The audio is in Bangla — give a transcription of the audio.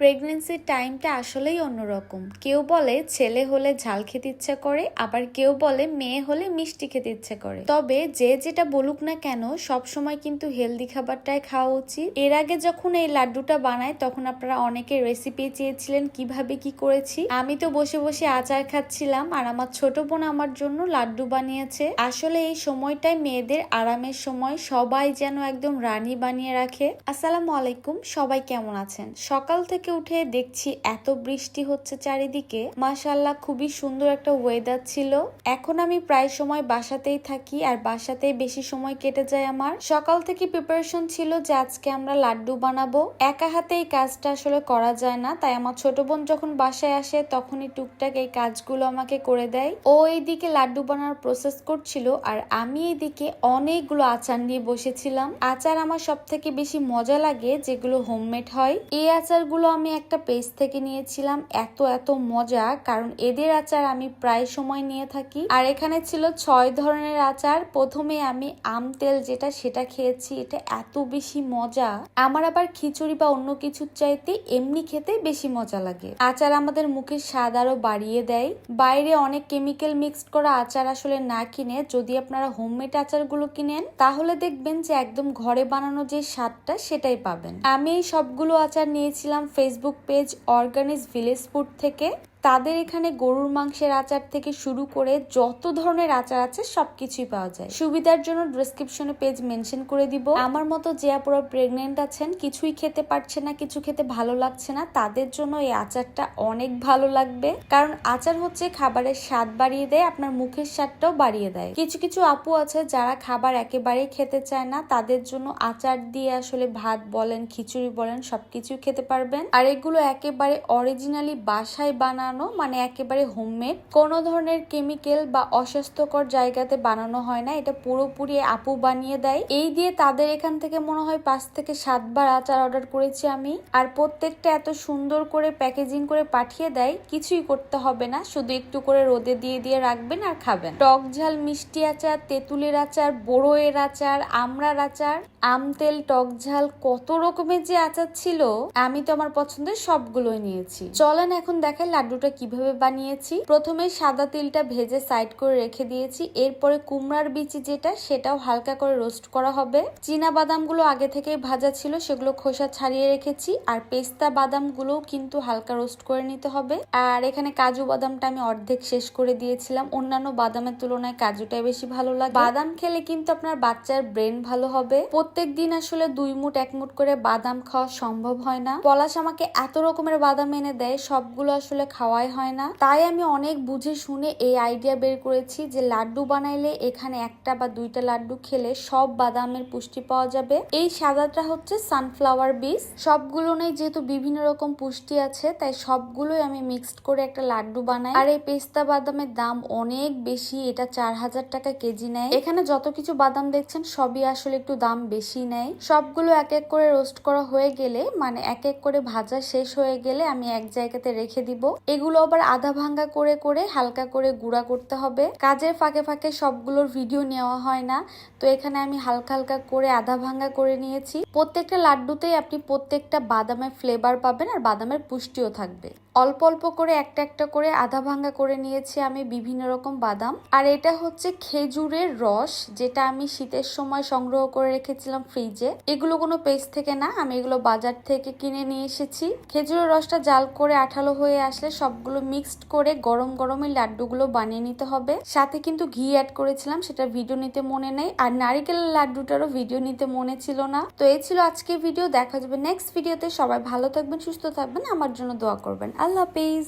প্রেগনেন্সির টাইমটা আসলেই অন্যরকম। কেউ বলে ছেলে হলে ঝাল খেতে ইচ্ছে করে, আবার কেউ বলে মেয়ে হলে মিষ্টি খেতে ইচ্ছে করে। তবে যে যেটা বলুক না কেন, সব সময় কিন্তু হেলদি খাবারটাই খাওয়া উচিত। এর আগে যখন এই লাড্ডুটা বানাই, তখন আপনারা অনেকে রেসিপি চেয়েছিলেন, কীভাবে কি করেছি। আমি তো বসে বসে আচার খাচ্ছিলাম, আর আমার ছোট বোন আমার জন্য লাড্ডু বানিয়েছে। আসলে এই সময়টায় মেয়েদের আরামের সময় সবাই যেন একদম রানী বানিয়ে রাখে। আসসালামু আলাইকুম, সবাই কেমন আছেন? সকাল থেকে উঠে দেখছি এত বৃষ্টি হচ্ছে চারিদিকে। মাশাল্লাহ খুবই সুন্দর একটা ওয়েদার ছিল। এখন আমি প্রায় সময় বাসাতেই থাকি আর বাসাতেই বেশি সময় কেটে যায় আমার। সকাল থেকে প্রিপারেশন ছিল যে আজকে আমরা লাড্ডু বানাবো। একা হাতে এই কাজটা আসলে করা যায় না, তাই আমার ছোট বোন যখন বাসায় আসে তখনই টুকটাক এই কাজগুলো আমাকে করে দেয়। ও এইদিকে লাড্ডু বানানোর প্রসেস করছিল আর আমি এইদিকে অনেকগুলো আচার নিয়ে বসেছিলাম। আচার আমার সব থেকে বেশি মজা লাগে, যেগুলো হোমমেড হয়। এই আচারগুলো আমি একটা পেজ থেকে নিয়েছিলাম। এত এত মজা। কারণ এদের আচার আমি প্রায় সময় নিয়ে থাকি। আর এখানে ছিল ছয় ধরনের আচার। প্রথমে আমি আম তেল যেটা, সেটা খেয়েছি। এটা এত বেশি মজা। আমার আবার খিচুড়ি বা অন্য কিছুর চাইতে এমনি খেতে বেশি মজা লাগে। আচার আমাদের মুখের স্বাদ আরও বাড়িয়ে দেয়। বাইরে অনেক কেমিক্যাল মিক্সড করা আচার আসলে না কিনে। যদি আপনারা হোমমেড আচারগুলো কিনেন, তাহলে দেখবেন যে একদম ঘরে বানানো যে স্বাদটা, সেটাই পাবেন। আমি এই সবগুলো আচার নিয়েছিলাম ফেসবুক পেজ অর্গানিস ভিলেজপুর থেকে তাদের এখানে গরুর মাংসের আচার থেকে শুরু করে যত ধরনের আচার আছে, সবকিছুই পাওয়া যায়। সুবিধার জন্য ডেসক্রিপশনে পেজ মেনশন করে দিব। আমার মতো যে আপুরা প্রেগনেন্ট আছেন, কিছুই খেতে পারছে না, কিছু খেতে ভালো লাগছে না, তাদের জন্য এই আচারটা অনেক ভালো লাগবে। কারণ আচার হচ্ছে খাবারের স্বাদ বাড়িয়ে দেয়, আপনার মুখের স্বাদটাও বাড়িয়ে দেয়। কিছু কিছু আপু আছে যারা খাবার একেবারেই খেতে চায় না, তাদের জন্য আচার দিয়ে আসলে ভাত বলেন, খিচুড়ি বলেন সবকিছু খেতে পারবেন। আর এগুলো একেবারে অরিজিনালি বাসায় বানানো মানে একেবারে হোমমেড কোনো ধরনের কেমিক্যাল বা অস্বাস্থ্যকর জায়গাতে বানানো হয় না। এটা পুরোপুরি আপু বানিয়ে দেয়। এই দিয়ে তাদের এখান থেকে মনে হয় পাঁচ থেকে সাতবার আচার অর্ডার করেছি আমি। আর প্রত্যেকটা এত সুন্দর করে প্যাকেজিং করে পাঠিয়ে দেয়, কিছুই করতে হবে না। শুধু একটু করে রোদে দিয়ে দিয়ে রাখবেন আর খাবেন। টক ঝাল, মিষ্টি আচার, তেঁতুলের আচার বড়োয়ের আচার, আমড়ার আচার, আম তেল, টক ঝাল, কত রকমের যে আচার ছিল, আমি তো আমার পছন্দের সবগুলোই নিয়েছি। চলেন এখন দেখাই লাড্ডুটা কীভাবে বানিয়েছি? প্রথমে সাদা তিলটা ভেজে সাইড করে রেখে দিয়েছি। এরপরে কুমড়ার বিচি যেটা, সেটাও হালকা করে রোস্ট করা হবে। চীনা বাদামগুলো আগে থেকেই ভাজা ছিল, সেগুলো খোসা ছাড়িয়ে রেখেছি। আর পেস্তা বাদামগুলো কিন্তু হালকা রোস্ট করে নিতে হবে। আর এখানে কাজু বাদামটা আমি অর্ধেক শেষ করে দিয়েছিলাম। অন্যান্য বাদামের তুলনায় কাজুটাই বেশি ভালো লাগে। বাদাম খেলে কিন্তু আপনার বাচ্চার ব্রেন ভালো হবে। প্রত্যেক দিন আসলে দুই মুঠ, এক মুঠ করে বাদাম খাওয়া সম্ভব হয় না। পলাশ আমাকে এত রকমের বাদাম এনে দেয়, সবগুলো আসলে খাওয়াই হয় না। তাই আমি অনেক বুঝে শুনে এই আইডিয়া বের করেছি যে লাড্ডু বানাইলে এখানে একটা বা দুইটা লাড্ডু খেলে সব বাদামের পুষ্টি পাওয়া যাবে। এই সাদাটা হচ্ছে সানফ্লাওয়ার বীজ সবগুলো নেই যেহেতু বিভিন্ন রকম পুষ্টি আছে, তাই সবগুলোই আমি মিক্সড করে একটা লাড্ডু বানাই। আর এই পেস্তা বাদামের দাম অনেক বেশি, এটা চার হাজার টাকা কেজি নেয়। এখানে যত কিছু বাদাম দেখছেন, সবই আসলে একটু দাম বেশি নেয়। সবগুলো এক এক করে রোস্ট করা হয়ে গেলে মানে এক এক করে ভাজা শেষ হয়ে গেলে আমি এক জায়গাতে রেখে দিব। এগুলো আবার আধা ভাঙ্গা করে করে হালকা করে গুঁড়া করতে হবে। কাজের ফাঁকে ফাঁকে সবগুলোর ভিডিও নেওয়া হয় না। তো এখানে আমি হালকা হালকা করে আধা ভাঙ্গা করে নিয়েছি। প্রত্যেকটা লাড্ডুতেই আপনি প্রত্যেকটা বাদামের ফ্লেভার পাবেন আর বাদামের পুষ্টিও থাকবে। অল্প অল্প করে একটা একটা করে আধা ভাঙ্গা করে নিয়েছি আমি বিভিন্ন রকম বাদাম। আর এটা হচ্ছে খেজুরের রস, যেটা আমি শীতের সময় সংগ্রহ করে রেখেছিলাম ফ্রিজে। এগুলো কোনো পেস্ট থেকে না, আমি এগুলো বাজার থেকে কিনে নিয়ে এসেছি। খেজুরের রসটা জাল করে আঠালো হয়ে আসলে সবগুলো মিক্সড করে গরম গরমে লাড্ডুগুলো বানিয়ে নিতে হবে। সাথে কিন্তু ঘি অ্যাড করেছিলাম, সেটা ভিডিও নিতে মনে নেই। আর নারিকেলের লাড্ডুটারও ভিডিও নিতে মনে ছিল না। তো এই ছিল আজকে ভিডিও দেখা যাবে নেক্সট ভিডিওতে সবাই ভালো থাকবেন, সুস্থ থাকবেন, আমার জন্য দোয়া করবেন। আল্লাহ হাফিজ